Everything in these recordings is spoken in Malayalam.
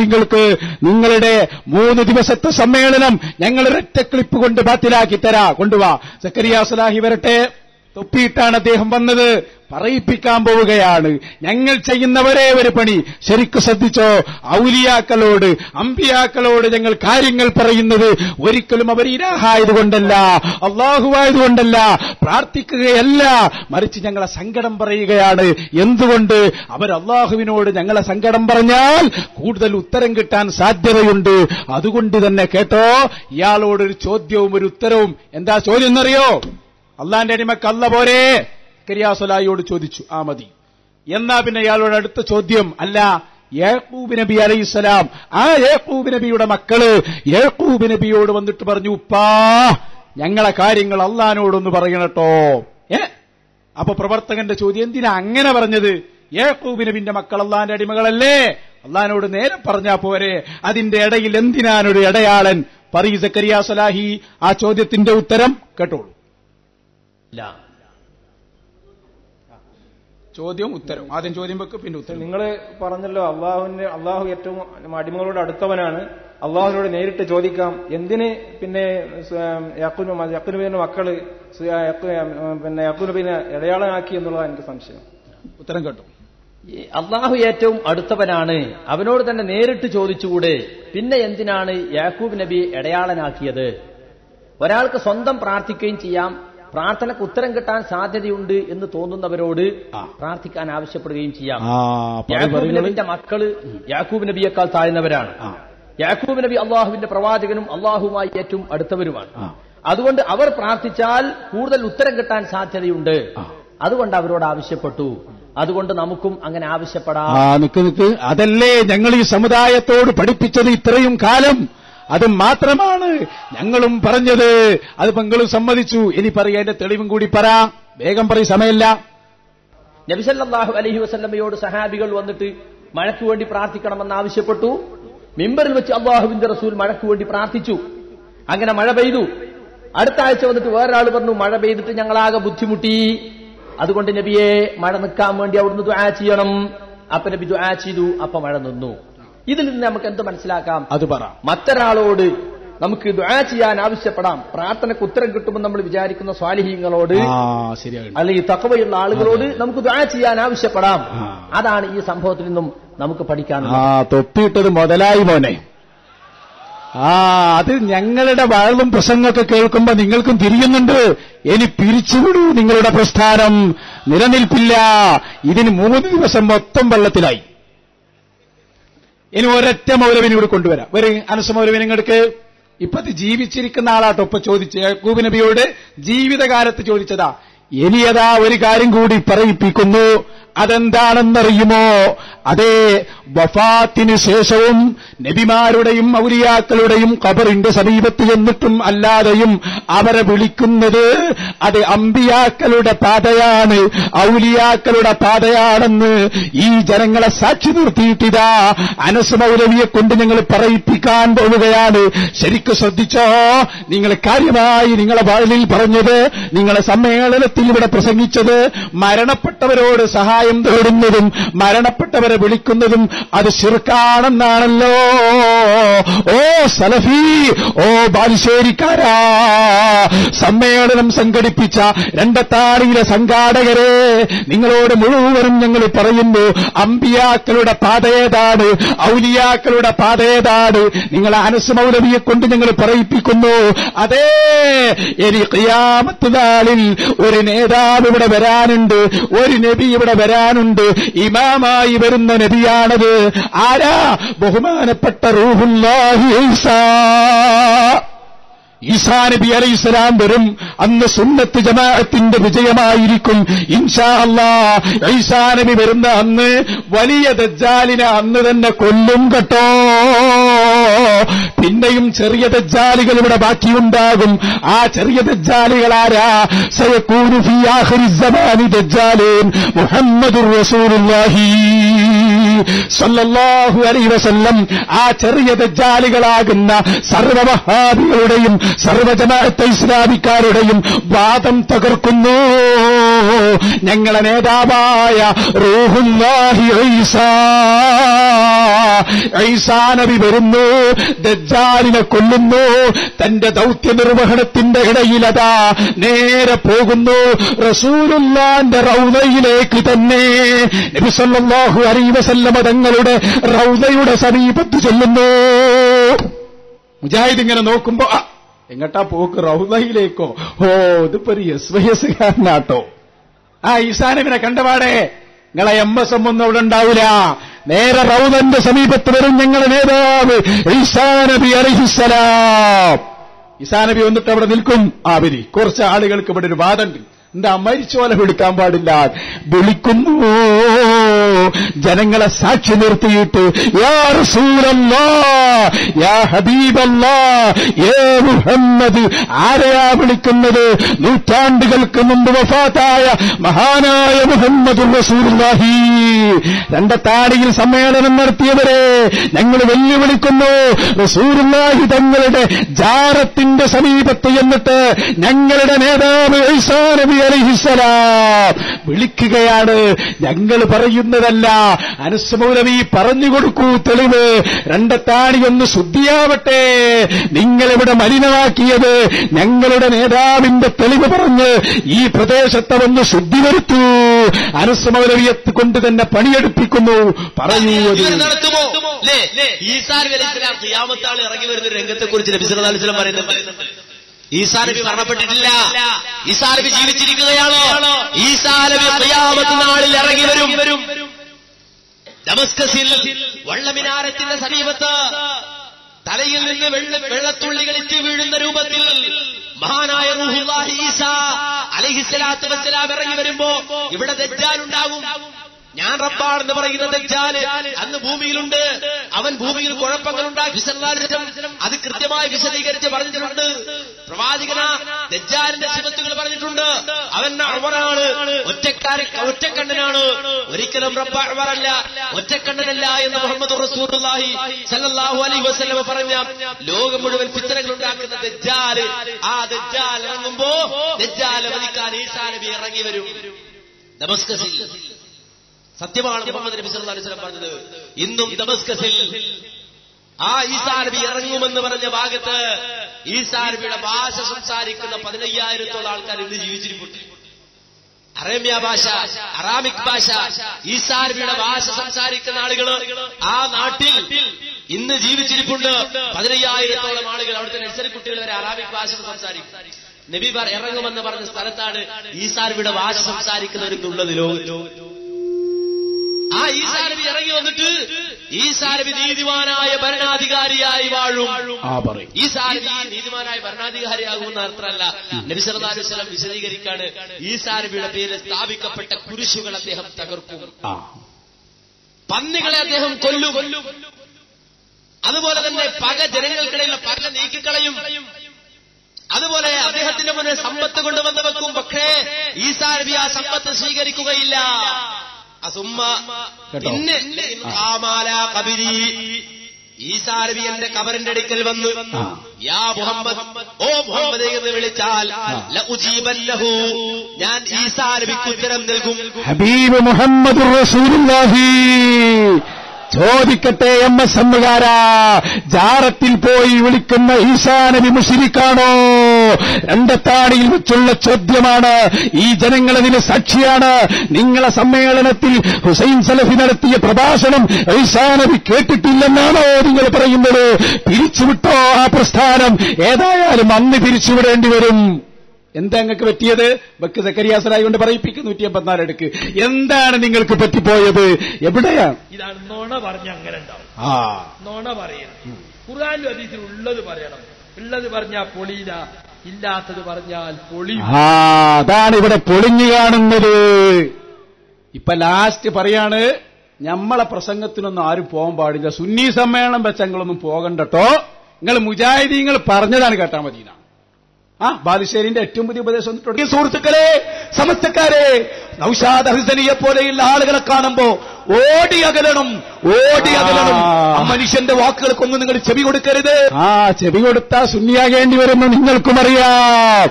നിങ്ങൾക്ക് നിങ്ങളുടെ മൂന്ന് ദിവസത്തെ സമ്മേളനം ഞങ്ങൾ ഒരൊറ്റ ക്ലിപ്പ് കൊണ്ട് ബാത്തിലാക്കി തരാ. കൊണ്ടുവാ. സക്കരിയാസലാഹി വരട്ടെ. തൊപ്പിയിട്ടാണ് അദ്ദേഹം വന്നത്. പറയിപ്പിക്കാൻ പോവുകയാണ്. ഞങ്ങൾ ചെയ്യുന്ന ഒരേ ഒരു പണി. ശരിക്കു ശ്രദ്ധിച്ചോ? ഔലിയാക്കളോട് അമ്പിയാക്കളോട് ഞങ്ങൾ കാര്യങ്ങൾ പറയുന്നത് ഒരിക്കലും അവർ ഇരാഹായതുകൊണ്ടല്ല അള്ളാഹുവായതുകൊണ്ടല്ല പ്രാർത്ഥിക്കുകയല്ല. മറിച്ച് ഞങ്ങളെ സങ്കടം പറയുകയാണ്. എന്തുകൊണ്ട്? അവർ അള്ളാഹുവിനോട് ഞങ്ങളെ സങ്കടം പറഞ്ഞാൽ കൂടുതൽ ഉത്തരം കിട്ടാൻ സാധ്യതയുണ്ട്. അതുകൊണ്ട് തന്നെ കേട്ടോ ഇയാളോടൊരു ചോദ്യവും ഒരു ഉത്തരവും. എന്താ ചോദ്യം എന്നറിയോ? അള്ളാന്റെ അടിമക്ക് അല്ല പോരെ. കരിയാസലായിയോട് ചോദിച്ചു ആ മതി. എന്നാ പിന്നെ ഇയാളോട് അടുത്ത ചോദ്യം അല്ല യേക്കൂബ് നബി അലൈഹി അലൈഹിസ്സലാം ആ യേക്കൂബ് നബിയുടെ മക്കൾ യേക്കൂബ് നബിയോട് വന്നിട്ട് പറഞ്ഞു ഉപ്പാ ഞങ്ങളെ കാര്യങ്ങൾ അള്ളഹാനോടൊന്ന് പറയണട്ടോ ഏ? അപ്പൊ പ്രവർത്തകന്റെ ചോദ്യം എന്തിനാ അങ്ങനെ പറഞ്ഞത്? യേക്കൂബ് നബിന്റെ മക്കൾ അള്ളാന്റെ അടിമകളല്ലേ? അള്ളഹാനോട് നേരെ പറഞ്ഞാ പോരെ. അതിന്റെ ഇടയിൽ എന്തിനാനൊരു ഇടയാളൻ? പറീ സക്കരിയ സലാഹി ആ ചോദ്യത്തിന്റെ ഉത്തരം കേട്ടോളൂ. ഇല്ല ചോദ്യം ഉത്തരം. ആദ്യം ചോദ്യം വെക്ക് പിന്നെ ഉത്തരം. നിങ്ങൾ പറഞ്ഞല്ലോ അള്ളാഹുവിന്റെ അള്ളാഹു ഏറ്റവും അടിമകളോട് അടുത്തവനാണ്. അള്ളാഹുവിനോട് നേരിട്ട് ചോദിക്കാം. എന്തിന് പിന്നെ യക്കുനു യക്കുനുബിന്റെ മക്കൾ പിന്നെ യക്കുനുബിനെ ഇടയാളനാക്കി എന്നുള്ളതാണ് എനിക്ക് സംശയം. ഉത്തരം കേട്ടു. അള്ളാഹു ഏറ്റവും അടുത്തവനാണ്. അവനോട് തന്നെ നേരിട്ട് ചോദിച്ചുകൂടെ. പിന്നെ എന്തിനാണ് യാക്കൂബ് നബി ഇടയാളനാക്കിയത്? ഒരാൾക്ക് സ്വന്തം പ്രാർത്ഥിക്കുകയും ചെയ്യാം. പ്രാർത്ഥനക്ക് ഉത്തരം കിട്ടാൻ സാധ്യതയുണ്ട് എന്ന് തോന്നുന്നവരോട്. പ്രാർത്ഥിക്കാൻ ആവശ്യപ്പെടുകയും ചെയ്യാം. യാക്കൂബ് നബിന്റെ മക്കൾ യാക്കൂബ് നബിയേക്കാൾ താഴ്ന്നവരാണ്. യാക്കൂബ് നബി അള്ളാഹുവിന്റെ പ്രവാചകനും അള്ളാഹുമായി ഏറ്റവും അടുത്തവരുമാണ്. അതുകൊണ്ട് അവർ പ്രാർത്ഥിച്ചാൽ കൂടുതൽ ഉത്തരം കിട്ടാൻ സാധ്യതയുണ്ട്. അതുകൊണ്ട് അവരോട് ആവശ്യപ്പെട്ടു. അതുകൊണ്ട് നമുക്കും അങ്ങനെ ആവശ്യപ്പെടാം. നിക്ക് നിക്ക്. അതല്ലേ ഞങ്ങൾ ഈ സമുദായത്തോട് പഠിപ്പിച്ചത് ഇത്രയും കാലം? അത് മാത്രമാണ് ഞങ്ങളും പറഞ്ഞത്. അത് പെങ്ങളും സമ്മതിച്ചു. ഇനി പറയാ എന്റെ തെളിവും കൂടി പറ. വേഗം പറയും സമയമില്ല. നബിസല്ലാഹു അലഹി വസല്ലമയോട് സഹാബികൾ വന്നിട്ട് മഴയ്ക്ക് വേണ്ടി പ്രാർത്ഥിക്കണമെന്ന് ആവശ്യപ്പെട്ടു. മിമ്പറിൽ വെച്ച് അള്ളാഹുവിന്റെ റസൂൽ മഴയ്ക്ക് വേണ്ടി പ്രാർത്ഥിച്ചു. അങ്ങനെ മഴ പെയ്തു. അടുത്ത ആഴ്ച വന്നിട്ട് വേറൊരാൾ പറഞ്ഞു മഴ പെയ്തിട്ട് ഞങ്ങളാകെ ബുദ്ധിമുട്ടി. അതുകൊണ്ട് നബിയെ മഴ നിൽക്കാൻ വേണ്ടി അവിടുന്ന് ദുആ ചെയ്യണം. അപ്പൊ നബി ദുആ ചെയ്തു. അപ്പൊ മഴ നിന്നു. ഇതിൽ നിന്ന് നമുക്ക് എന്ത് മനസ്സിലാക്കാം? അത് പറ. മറ്റൊരാളോട് നമുക്ക് ദുആ ചെയ്യാൻ ആവശ്യപ്പെടാം. പ്രാർത്ഥനയ്ക്ക് ഉത്തരം കിട്ടുമെന്ന് നമ്മൾ വിചാരിക്കുന്ന സ്വാലിഹീങ്ങളോട് ശരിയാണ് അല്ലെങ്കിൽ തക്കവയുള്ള ആളുകളോട് നമുക്ക് ദുആ ചെയ്യാൻ ആവശ്യപ്പെടാം. അതാണ് ഈ സംഭവത്തിൽ നിന്നും നമുക്ക് പഠിക്കാൻ തൊപ്പിയിട്ടത് മുതലായി മോനെ. ആ അത് ഞങ്ങളുടെ വാഴവും പ്രസംഗമൊക്കെ കേൾക്കുമ്പോ നിങ്ങൾക്കും തിരിയുന്നുണ്ട്. ഇനി പിരിച്ചുവിടൂ നിങ്ങളുടെ പ്രസ്ഥാനം. നിലനിൽപ്പില്ല. ഇതിന് മൂന്ന് ദിവസം മൊത്തം വെള്ളത്തിലായി. ഇനി ഒരൊറ്റ മൗലവിനെ കൂടി കൊണ്ടുവരാം. വരെ അനസ് മൗലവിനെ ഇങ്ങോട്ട് ഇപ്പത്തെ ജീവിച്ചിരിക്കുന്ന ആളാട്ടോ ഇപ്പൊ ചോദിച്ച. യാക്കൂബ് നബിയോട് ജീവിതകാലത്ത് ചോദിച്ചതാ. ഇനിയതാ ഒരു കാര്യം കൂടി പറയിപ്പിക്കുന്നു? അതെന്താണെന്നറിയുമോ? അതേ വഫാത്തിന് ശേഷവും നബിമാരുടെയും ഔലിയാക്കളുടെയും കബറിന്റെ സമീപത്ത് ചെന്നിട്ടും അല്ലാതെയും അവരെ വിളിക്കുന്നത് അത് അമ്പിയാക്കളുടെ പാതയാണ്. ഔലിയാക്കളുടെ പാതയാണെന്ന് ഈ ജനങ്ങളെ സാക്ഷി നിർത്തിയിട്ടിതാ. അനസ് മൗലവിയെ കൊണ്ട് ഞങ്ങൾ പറയിപ്പിക്കാൻ പോവുകയാണ്. ശരിക്കും ശ്രദ്ധിച്ചോ? നിങ്ങൾ കാര്യമായി നിങ്ങളെ വാഴിൽ പറഞ്ഞത് നിങ്ങളെ സമ്മേളനത്തിൽ ഇവിടെ പ്രസംഗിച്ചത് മരണപ്പെട്ടവരോട് സഹായം തേടുന്നതും മരണപ്പെട്ടവരെ വിളിക്കുന്നതും അത് ശിർക്കാണെന്നാണല്ലോ ഓ സലഫി ഓ ബാലുശ്ശേരിക്കാരാ. സമ്മേളനം സംഘടിപ്പിച്ച രണ്ടത്താണിയിലെ സംഘാടകരെ നിങ്ങളോട് മുഴുവനും ഞങ്ങൾ പറയുന്നു അമ്പിയാക്കളുടെ പാതയേതാണ് ഔലിയാക്കളുടെ പാതയേതാണ് നിങ്ങൾ അനസ് മൗലവിയെ കൊണ്ട് ഞങ്ങൾ പറയിപ്പിക്കുന്നു. അതേ ഇനി ഖിയാമത്ത് നാളിൽ ഒരു നേതാവ് ഇവിടെ വരാനുണ്ട് ഒരു നബി ഇവിടെ വരാനുണ്ട്. ഇമാമായി വരുന്ന നബിയാണത്. ആരാ? ബഹുമാനപ്പെട്ട റൂഹുല്ലാഹി ഈസാ. നബി അലൈഹി വരും. അന്ന് സുന്നത്ത് ജമാഅത്തിന്റെ വിജയമായിരിക്കും. ഇൻഷാ അല്ലാ ഈസാ നബി വരുന്ന അന്ന് വലിയ ദജ്ജാലിനെ അന്ന് തന്നെ കൊല്ലും കേട്ടോ. പിന്നെയും ചെറിയ ദജ്ജാലികൾ ഇവിടെ ബാക്കിയുണ്ടാകും. ആ ചെറിയ ദജ്ജാലൂൻ മുഹമ്മദുർ റസൂലുള്ളാഹി അലൈഹി വസല്ലം. ആ ചെറിയ ദജ്ജാലികളാകുന്ന സർവമഹാദികളുടെയും സർവജമാഅത്തെ ഇസ്ലാമിക്കാരുടെയും വാദം തകർക്കുന്നു. ഞങ്ങളെ നേതാവായ റൂഹുല്ലാഹി ഈസാ ഈസാ നബി വരുന്നു ദജ്ജാലിനെ കൊല്ലുന്നു തന്റെ ദൗത്യ നിർവഹണത്തിന്റെ ഇടയിലതാ നേരെ പോകുന്നു. റസൂലുല്ലാന്റെ റൗദയിലേക്ക് തന്നെ നബിസല്ലാഹു വസല്ലമ തങ്ങളുടെ റൗദയുടെ സമീപത്ത് ചെല്ലുന്നു. മുജാഹിദ് ഇങ്ങനെ നോക്കുമ്പോ എങ്ങട്ടാ പോക്ക്? റൗദയിലേക്കോ? ഓ ഇതിപ്പോ ഒരു എസ് വൈ എസ് കാരനാട്ടോ. ആ ഈസാനവിനെ കണ്ടപാടെ? നിങ്ങളെ എം എസ് എം ഒന്നും അവിടെ ഉണ്ടാവില്ല നേരെ റൗദന്റെ സമീപത്ത് വരും ഞങ്ങളെ നേതാവ് ഈസാനബി അലഹിസലാം ഈസാനബി വന്നിട്ട് അവിടെ നിൽക്കും. ആ വരി കുറച്ച് ആളുകൾക്ക് ഇവിടെ ഒരു വാദമുണ്ട്. എന്താ മരിച്ചോല വിളിക്കാൻ പാടില്ല. വിളിക്കുന്നു. ജനങ്ങളെ സാക്ഷി നിർത്തിയിട്ട് മുഹമ്മദ് ആരെയാ വിളിക്കുന്നത്? നൂറ്റാണ്ടുകൾക്ക് മുമ്പ് വഫാത്തായ മഹാനായ മുഹമ്മദ് റസൂലുള്ളാഹി. രണ്ടത്താടിയിൽ സമ്മേളനം നടത്തിയവരെ ഞങ്ങൾ വെല്ലുവിളിക്കുന്നു റസൂലുള്ളാഹി തങ്ങളുടെ ജാരത്തിന്റെ സമീപത്ത് എന്നിട്ട് ഞങ്ങളുടെ നേതാവ് ഈസാ നബി അലൈഹിസ്സലാം. വിളിക്കുകയാണ്. ഞങ്ങൾ പറയുന്നതല്ല. അനുസ്മൗലവി പറഞ്ഞു കൊടുക്കൂ തെളിവ്. രണ്ടത്താണി ഒന്ന് ശുദ്ധിയാവട്ടെ. നിങ്ങളിവിടെ മലിനമാക്കിയത് ഞങ്ങളുടെ നേതാവിന്റെ തെളിവ് പറഞ്ഞ് ഈ പ്രദേശത്തെ ഒന്ന് ശുദ്ധി വരുത്തൂ അനുസ്മൗലവിയെ കൊണ്ട് തന്നെ പണിയെടുപ്പിക്കുന്നു. പറയൂ നടത്തുമോ? അല്ലേ ഈസാ നബി അലൈഹി ഇറങ്ങി വരുന്ന രംഗത്തെക്കുറിച്ച് രംഗത്തെ കുറിച്ച് നബി അലൈഹി വസല്ലം പറയുന്നുണ്ട്. ഈസാ നബി മരണപ്പെട്ടിട്ടില്ല. ഈസാ നബി ജീവിച്ചിരിക്കുകയാണോ? ഈസാ നബി ഖിയാമത്ത് നാളിൽ ഇറങ്ങി വരും. ഡമസ്കസിൽ വള്ളമിനാരത്തിന്റെ സമീപത്ത് തലയിൽ നിന്ന് വെള്ള വെള്ളത്തുള്ളികൾ ഇറ്റി വീഴുന്ന രൂപത്തിൽ മഹാനായ റൂഹുല്ലാഹി ഈസ അലഹിസ്സലാത്തു വസ്സലാം ഇറങ്ങി വരുമ്പോ ഇവിടെ ദജ്ജാൽ ഉണ്ടാകും ഞാൻ റബ്ബാണെന്ന് പറയുന്ന ദജ്ജാൽ അന്ന് ഭൂമിയിലുണ്ട്. അവൻ ഭൂമിയിൽ കുഴപ്പങ്ങൾ ഉണ്ടാക്കി അത് കൃത്യമായി വിശദീകരിച്ച് പറഞ്ഞിട്ടുണ്ട്. പ്രവാചകന ദജ്ജാലിന്റെ ശിവത്തുകൾ പറഞ്ഞിട്ടുണ്ട്. അവൻ അവറാണ് ഒറ്റക്കാരി ഒറ്റക്കണ്ണനാണ്. ഒരിക്കലും റബ്ബ അവറല്ല ഒറ്റക്കണ്ണനല്ല എന്ന് മുഹമ്മദ് റസൂലുള്ളാഹി സല്ലാഹു അലൈഹി വസ്ലമ പറഞ്ഞ ലോകം മുഴുവൻ ചിത്രങ്ങൾ ഉണ്ടാക്കുന്ന ദജ്ജാൽ. ആ ദജ്ജാൽ ഇറങ്ങുമ്പോ ദജ്ജാൽ വധിക്കാൻ ഈസാ നബി ഇറങ്ങി വരും. ദമസ്കസിൽ. സത്യമാണ് മുഹമ്മദ് നബി സല്ലല്ലാഹു അലൈഹി വസല്ലം പറഞ്ഞത്. ഇന്നും ദമസ്കസിൽ ആ ഈസാ നബി ഇറങ്ങുമെന്ന് പറഞ്ഞ ഭാഗത്ത് ഈസാ നബിയുടെ ഭാഷ സംസാരിക്കുന്ന പതിനയ്യായിരത്തോളം ആൾക്കാർ ഇന്ന് ജീവിച്ചിരിപ്പുണ്ട്. അറേമ്യ ഭാഷ അറാമിക് ഭാഷ ഈസാ നബിയുടെ ഭാഷ സംസാരിക്കുന്ന ആളുകൾ ആ നാട്ടിൽ ഇന്ന് ജീവിച്ചിരിപ്പുണ്ട്. പതിനയ്യായിരത്തോളം ആളുകൾ അവിടുത്തെ നഴ്സറി കുട്ടികൾ വരെ അറാമിക് ഭാഷ സംസാരിക്കും. നബി ഇറങ്ങുമെന്ന് പറഞ്ഞ സ്ഥലത്താണ് ഈസാ നബിയുടെ ഭാഷ സംസാരിക്കുന്നവരുന്നുള്ളത് ലോകം ആ ഈശാരവി ഇറങ്ങി വന്നിട്ട് ഈശാരവി നീതിമാനായ ഭരണാധികാരിയായി വാഴും. ആ പറയും. ഈസാ നബി നീതിമാനായ ഭരണാധികാരിയാകുമെന്ന അർത്ഥമല്ല. നബി സല്ലല്ലാഹു അലൈഹി വസല്ലം വിശദീകരിക്കാണ് ഈസാ നബിയുടെ പേരിൽ സ്ഥാപിക്കപ്പെട്ട കുരിശുകൾ അദ്ദേഹം തകർക്കും. പന്നികളെ അദ്ദേഹം കൊല്ലും. അതുപോലെ തന്നെ പക ജനങ്ങൾക്കിടയിൽ പക നീക്കിക്കളയും. അതുപോലെ അദ്ദേഹത്തിന്റെ മുന്നിൽ സമ്പത്ത് കൊണ്ടുവന്ന് വെക്കും. പക്ഷേ ഈ സാരവി ആ സമ്പത്ത് സ്വീകരിക്കുകയില്ല. അസുമ്മ കേട്ടോ? പിന്നെ ഈസാ നബി എന്റെ കബറിന്റെ അടുക്കൽ വന്ന്. ആ. യാ മുഹമ്മദ് ഓ മുഹമ്മദ് എന്ന് വിളിച്ചാൽ ലഉജീബന്നഹു. ഞാൻ ഈസാ നബിക്ക് ഉത്തരം നൽകും. ഹബീബ് മുഹമ്മദ് റസൂലുള്ളാഹി. ചോദിക്കട്ടെ എം എസ് എമ്മുകാരാ ജാറത്തിൽ പോയി വിളിക്കുന്ന ഈസാ നബി മുഷിരിക്കാണോ? രണ്ടത്താണിയിൽ വെച്ചുള്ള ചോദ്യമാണ്. ഈ ജനങ്ങളതിന് സാക്ഷിയാണ്. നിങ്ങളെ സമ്മേളനത്തിൽ ഹുസൈൻ സലഫി നടത്തിയ പ്രഭാഷണം ഐസാനബി കേട്ടിട്ടില്ലെന്നാണോ നിങ്ങൾ പറയുന്നത്? പിരിച്ചുവിട്ടോ ആ പ്രസ്ഥാനം? ഏതായാലും അന്ന് പിരിച്ചുവിടേണ്ടി വരും. എന്താ നിങ്ങൾക്ക് പറ്റിയത്? ബക്ക് സക്കരിയാസനായി കൊണ്ട് പറയിപ്പിക്കും നൂറ്റി എൺപത്തിനാല് എടുക്ക് എന്താണ് നിങ്ങൾക്ക് പറ്റിപ്പോയത്? എവിടെയാണ് ഇതാണ് നോണ പറഞ്ഞ അങ്ങനെ ഉണ്ടാവും. നോണ നുണ പറയണം ഖുർആാനിലും അതീതിൽ ഉള്ളത് പറയണം. ഉള്ളത് പറഞ്ഞാൽ പൊളിയില. ഇല്ലാത്തത് പറഞ്ഞാൽ പൊളി. അതാണ് ഇവിടെ പൊളിഞ്ഞു കാണുന്നത്. ഇപ്പൊ ലാസ്റ്റ് പറയാണ് ഞമ്മളെ പ്രസംഗത്തിനൊന്നും ആരും പോകാൻ പാടില്ല. സുന്നി സമ്മേളനം വെച്ച ഞങ്ങളൊന്നും പോകണ്ടട്ടോ നിങ്ങൾ മുജാഹിദീങ്ങൾ പറഞ്ഞതാണ് കേട്ടാ മതി ആ ബാലുശ്ശേരിന്റെ ഏറ്റവും പുതിയ ഉപദേശം സുഹൃത്തുക്കളെ സമസ്തക്കാരെ നൌഷാദ് ഹസനിയെ പോലെയുള്ള ആളുകളെ കാണുമ്പോ ഓടി അകലണം ഓടി അകലണം. മനുഷ്യന്റെ വാക്കുകൾക്കൊന്നും നിങ്ങൾ ചെവി കൊടുക്കരുത്. ആ ചെവി കൊടുത്താ സുന്നിയാകേണ്ടി വരുമെന്ന് നിങ്ങൾക്കും അറിയാം.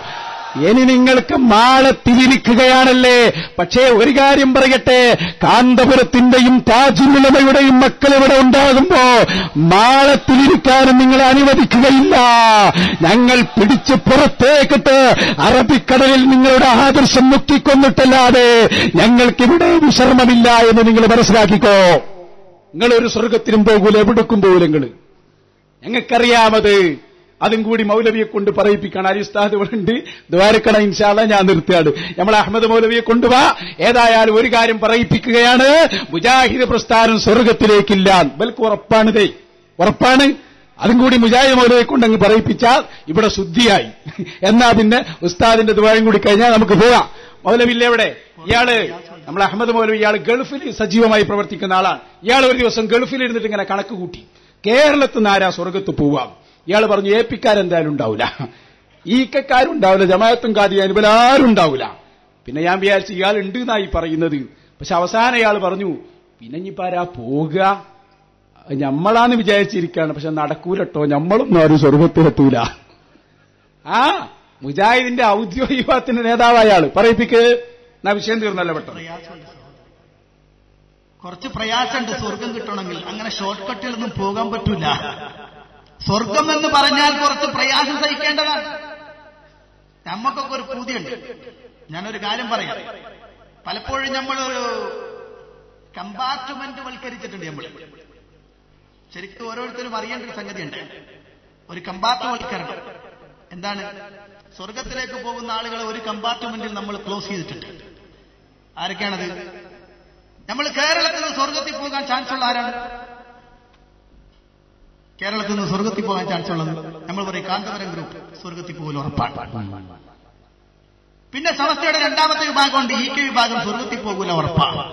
ഇനി നിങ്ങൾക്ക് മാളത്തിലിരിക്കുകയാണല്ലേ പക്ഷേ ഒരു കാര്യം പറയട്ടെ. കാന്തപുരത്തിന്റെയും താജുലുലമയുടെയും മക്കൾ ഇവിടെ ഉണ്ടാകുമ്പോ മാളത്തിലിരിക്കാനും നിങ്ങളെ അനുവദിക്കുകയില്ല. ഞങ്ങൾ പിടിച്ച് പുറത്തേക്കിട്ട് അറബിക്കടലിൽ നിങ്ങളുടെ ആദർശം മുക്കിക്കൊന്നിട്ടല്ലാതെ ഞങ്ങൾക്കിവിടെ വിശ്രമമില്ല എന്ന് നിങ്ങൾ മനസ്സിലാക്കിക്കോ. നിങ്ങളൊരു സ്വർഗത്തിനും പോകൂല എവിടേക്കും പോകൂല ഞങ്ങൾക്കറിയാമത് അതും കൂടി മൗലവിയെ കൊണ്ട് പറയിപ്പിക്കണം അരിസ്താദ് ഇവിടെ ഉണ്ട്. ഇൻഷാല്ല ഞാൻ നിർത്തിയാണ് നമ്മൾ അഹമ്മദ് മൗലവിയെ കൊണ്ടുവാ ഏതായാലും ഒരു കാര്യം പറയിപ്പിക്കുകയാണ്. മുജാഹിദ് പ്രസ്ഥാനം സ്വർഗത്തിലേക്കില്ല. ബൽക്ക് ഉറപ്പാണ് ദേ. ഉറപ്പാണ്. അതും കൂടി മുജാഹിദ് മൗലവിയെ കൊണ്ട് അങ്ങ് പറയിപ്പിച്ചാൽ ഇവിടെ ശുദ്ധിയായി. എന്നാ പിന്നെ ഉസ്താദിന്റെ ദ്വാരം കൂടി കഴിഞ്ഞാൽ നമുക്ക് പോവാം മൗലവില്ല എവിടെ ഇയാൾ നമ്മൾ അഹമ്മദ് മൗലവി ഇയാൾ ഗൾഫിൽ സജീവമായി പ്രവർത്തിക്കുന്ന ആളാണ്. ഇയാൾ ഒരു ദിവസം ഗൾഫിൽ ഇരുന്നിട്ട് ഇങ്ങനെ കണക്ക് കൂട്ടി. കേരളത്തിൽ നിന്ന് ആരാ സ്വർഗത്ത് പോവാം? ഇയാൾ പറഞ്ഞു എ പിക്കാരെന്തായാലും ഉണ്ടാവില്ല ഈക്കക്കാരുണ്ടാവില്ല ജമായത്തും ഇവർ ആരും ഉണ്ടാവില്ല പിന്നെ ഞാൻ വിചാരിച്ചു ഇയാൾ ഉണ്ട് എന്നായി പറയുന്നത്. പക്ഷെ അവസാനം ഇയാൾ പറഞ്ഞു പിന്നെ ഇനിയിപ്പോ പോവുക? ഞമ്മളാന്ന് വിചാരിച്ചിരിക്കുകയാണ് പക്ഷെ നടക്കൂലട്ടോ ഞമ്മളൊന്നും ആരും സ്വർഗത്തിലെത്തൂല ആ മുജാഹിദിന്റെ ഔദ്യോഗിക വിഭാഗത്തിന്റെ നേതാവായ ആൾ. പറയിപ്പിക്ക്. എന്നാ വിഷയം തീർന്നല്ല പെട്ടെന്ന്. കുറച്ച് പ്രയാസമുണ്ട് സ്വർഗം കിട്ടണമെങ്കിൽ. അങ്ങനെ ഷോർട്ട് കട്ടിലൊന്നും പോകാൻ പറ്റൂല. സ്വർഗം എന്ന് പറഞ്ഞാൽ കുറച്ച് പ്രയാസം സഹിക്കേണ്ടതാണ്. നമ്മക്കൊക്കെ ഒരു പൂതിയുണ്ട്. ഞാനൊരു കാര്യം പറയാം. പലപ്പോഴും നമ്മൾ കമ്പാർട്ട്മെന്റ് വൽക്കരിച്ചിട്ടുണ്ട് നമ്മൾ ശരിക്കും ഓരോരുത്തരും അറിയേണ്ട ഒരു സംഗതിയുണ്ട്. ഒരു കമ്പാർട്ട്മെന്റ് എന്താണ്? സ്വർഗത്തിലേക്ക് പോകുന്ന ആളുകളെ ഒരു കമ്പാർട്ട്മെന്റിൽ നമ്മൾ ക്ലോസ് ചെയ്തിട്ടുണ്ട്. ആരൊക്കെയാണത്? നമ്മൾ കേരളത്തിൽ സ്വർഗത്തിൽ പോകാൻ ചാൻസ് ഉള്ള ആരാണ്? കേരളത്തിൽ നിന്ന് സ്വർഗത്തിൽ പോകാൻ ചാൻസ് ഉള്ളത് നമ്മൾ പറയും കാന്തപുരം ഗ്രൂപ്പ് സ്വർഗത്തിൽ പോകൽ ഉറപ്പാണ്. പിന്നെ സമസ്തയുടെ രണ്ടാമത്തെ വിഭാഗമുണ്ട് ഇ കെ വിഭാഗം സ്വർഗത്തിൽ പോകൂല ഉറപ്പാണ്.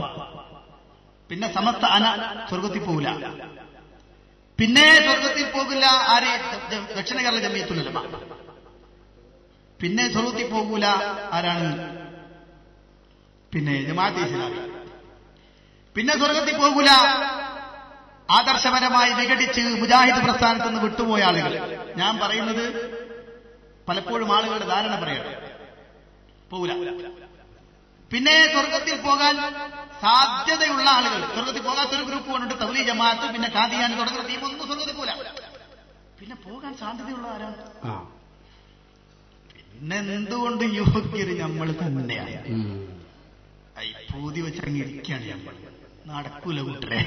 പിന്നെ സമസ്ത അന സ്വർഗത്തിൽ പോകില്ല പിന്നെ സ്വർഗത്തിൽ പോകില്ല ആര്? ദക്ഷിണ കേരള ജമിയത്തുലമ പിന്നെ സ്വർഗത്തിൽ പോകൂല ആരാണ്? പിന്നെ ജമാ പിന്നെ സ്വർഗത്തിൽ പോകൂല ആദർശപരമായി വിഘടിച്ച് മുജാഹിദ് പ്രസ്ഥാനത്ത് നിന്ന് വിട്ടുപോയ ആളുകൾ. ഞാൻ പറയുന്നത് പലപ്പോഴും ആളുകളുടെ ധാരണ പറയണം. പോകൂല പിന്നെ സ്വർഗത്തിൽ പോകാൻ സാധ്യതയുള്ള ആളുകൾ. സ്വർഗത്തിൽ പോകാത്തൊരു ഗ്രൂപ്പ് കൊണ്ടിട്ട് തൗലി ജമാഅത്ത് പിന്നെ കാദിയാൻ തുടങ്ങുന്ന ടീം ഒന്നും സ്വർഗത്തിൽ പോല പിന്നെ പോകാൻ സാധ്യതയുള്ള ആരാണ്? പിന്നെ എന്തുകൊണ്ട് യോഗ്യര് നമ്മൾ തന്നെയാണ്? പൂതി വെച്ചങ്ങ് ഇരിക്കുകയാണ് നമ്മൾ നടക്കൂല കൂട്ടരെ.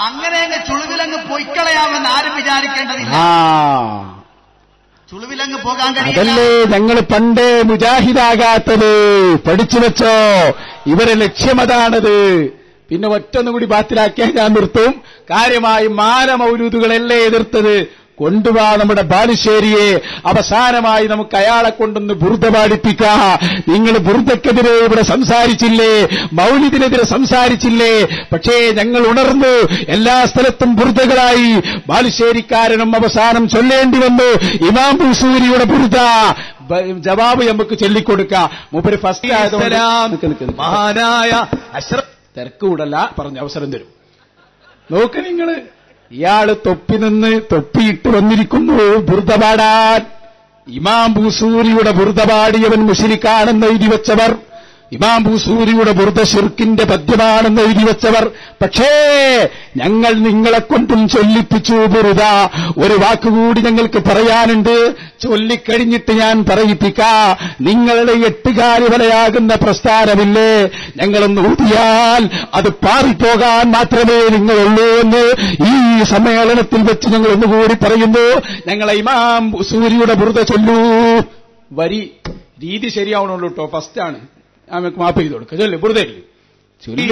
അങ്ങനെ അങ്ങ് ചുളുവിലങ്ങ് പൊയ്ക്കളയാമെന്ന് ആരും വിചാരിക്കേണ്ടതില്ല. ആ. ചുളുവിലങ്ങ് പോകാൻ അതല്ലേ ഞങ്ങൾ പണ്ട് മുജാഹിദാകാത്തത്. പഠിച്ചു വെച്ചോ. ഇവരെ ലക്ഷ്യമതാണത്. പിന്നെ ഒറ്റൊന്നുകൂടി ബാത്തിലാക്കിയാൽ ഞാൻ നിർത്തും. കാര്യമായി മാല മാനമൗരൂതുകളല്ലേ എതിർത്തത്? കൊണ്ടുവാ നമ്മുടെ ബാലുശ്ശേരിയെ. അവസാനമായി നമുക്ക് അയാളെ കൊണ്ടൊന്ന് ബുർദ പാടിപ്പിക്കാം. നിങ്ങൾ ബുർദക്കെതിരെ ഇവിടെ സംസാരിച്ചില്ലേ? മൗലിദിനെതിരെ സംസാരിച്ചില്ലേ? പക്ഷേ ഞങ്ങൾ ഉണർന്നു. എല്ലാ സ്ഥലത്തും ബുർദകളായി. ബാലുശ്ശേരിക്കാരനും അവസാനം ചൊല്ലേണ്ടി വന്നു. ഇമാം ബുസൂരിയുടെ ബുർദ. ജവാബ് നമുക്ക് ചൊല്ലിക്കൊടുക്കാം. മൂപ്പര് ഫസ്റ്റ് ആയതുകൊണ്ട്. മഹാനായ അശ്ര തിരക്ക് കൂടല്ല പറഞ്ഞ അവസരം തരും. നോക്ക് നിങ്ങൾ. ഇയാൾ തൊപ്പി നിന്ന് തൊപ്പിയിട്ട് വന്നിരിക്കുന്നു. ബുർദപാടാൻ. ഇമാം ബൂസൂരിയുടെ ബുർദപാടിയവൻ മുഷിരിക്കാണെന്ന് എഴുതി വെച്ചവർ. ഇമാം ബൂസൂരിയുടെ ബുർദ ഷിർക്കിന്റെ പദ്യമാണെന്ന് എഴുതി വെച്ചവർ പക്ഷേ ഞങ്ങൾ നിങ്ങളെ കൊണ്ടും ചൊല്ലിപ്പിച്ചു ബുറുത ഒരു വാക്കുകൂടി ഞങ്ങൾക്ക് പറയാനുണ്ട്. ചൊല്ലിക്കഴിഞ്ഞിട്ട് ഞാൻ പറയിപ്പിക്കാ. നിങ്ങളുടെ എട്ടുകാലി വലയാകുന്ന പ്രസ്ഥാനമില്ലേ? ഞങ്ങളൊന്ന് ഊതിയാൽ അത് പാറിപ്പോകാൻ മാത്രമേ നിങ്ങളുള്ളൂ എന്ന് ഈ സമ്മേളനത്തിൽ വെച്ച് ഞങ്ങൾ ഒന്നുകൂടി പറയുന്നു. ഞങ്ങളെ ഇമാം സൂര്യയുടെ ബുറുത ചൊല്ലൂ. വരി രീതി ശരിയാവണുള്ളൂ കേട്ടോ ഫസ്റ്റാണ് നമുക്ക് മാപ്പ് ചെയ്ത് കൊടുക്കുക ചൊല്ലു. വെറുതെ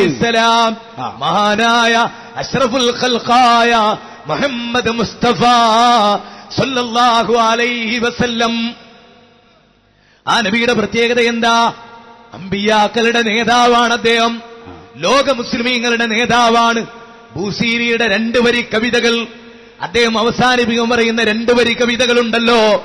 ഇസ്ലാം മഹാനായ അഷ്റഫുൽ ഖൽഖായ മുഹമ്മദ് മുസ്തഫ സല്ലല്ലാഹു അലൈഹി വസല്ലം. ആ നബിയുടെ പ്രത്യേകത എന്താ? അമ്പിയാക്കളുടെ നേതാവാണ് അദ്ദേഹം. ലോക മുസ്ലിമീങ്ങളുടെ നേതാവാണ്. ഭൂസീരിയുടെ രണ്ടു വരി കവിതകൾ. അദ്ദേഹം അവസാനിപ്പിക്കാൻ പറയുന്ന രണ്ടു വരി കവിതകളുണ്ടല്ലോ.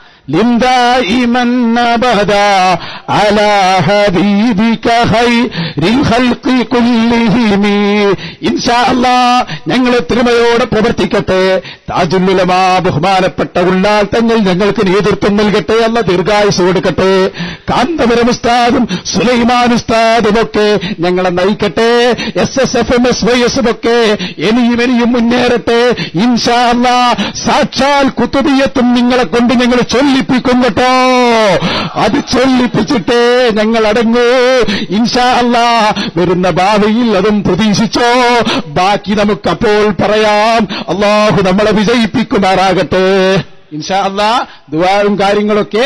دائما ابدا على حبيبك خير الخلق كلهم ഇൻഷാ അല്ലാ ഞങ്ങൾ തിരുമയോടെ പ്രവർത്തിക്കട്ടെ താജുല്ലുലമാ ബഹുമാനപ്പെട്ട ഉള്ളാൽ തങ്ങൾ ഞങ്ങൾക്ക് നേതൃത്വം നൽകട്ടെ അല്ല ദീർഘായുസ് കൊടുക്കട്ടെ കാന്തപുരം ഉസ്താദും സുലൈമാൻ ഉസ്താദും ഒക്കെ ഞങ്ങളെ നയിക്കട്ടെ S S F M S Y എസും ഒക്കെ ഇനിയും ഇനിയും മുന്നേറട്ടെ ഇൻഷാ അല്ലാ സാക്ഷാൽ കുത്തുബിയത്തും നിങ്ങളെ കൊണ്ട് ഞങ്ങൾ ചൊല്ലിപ്പിക്കും കേട്ടോ അത് ചൊല്ലിപ്പിച്ചിട്ടേ ഞങ്ങൾ അടങ്ങൂ ഇൻഷാ അല്ല വരുന്ന ഭാവിയിൽ അതും പ്രതീക്ഷിച്ചോ. ബാക്കി നമുക്കപ്പോൾ പറയാം. അള്ളാഹു നമ്മളെ വിജയിപ്പിക്കുമാറാകട്ടെ. ഇൻഷാ അല്ലാ ദുവായും കാര്യങ്ങളൊക്കെ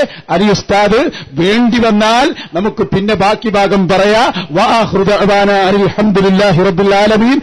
ഉസ്താദ് വേണ്ടി വന്നാൽ നമുക്ക് പിന്നെ ബാക്കി ഭാഗം പറയാ. വാഹൃദ അലി അലഹമുല്ലാഹി റബുല്ലാലമീൻ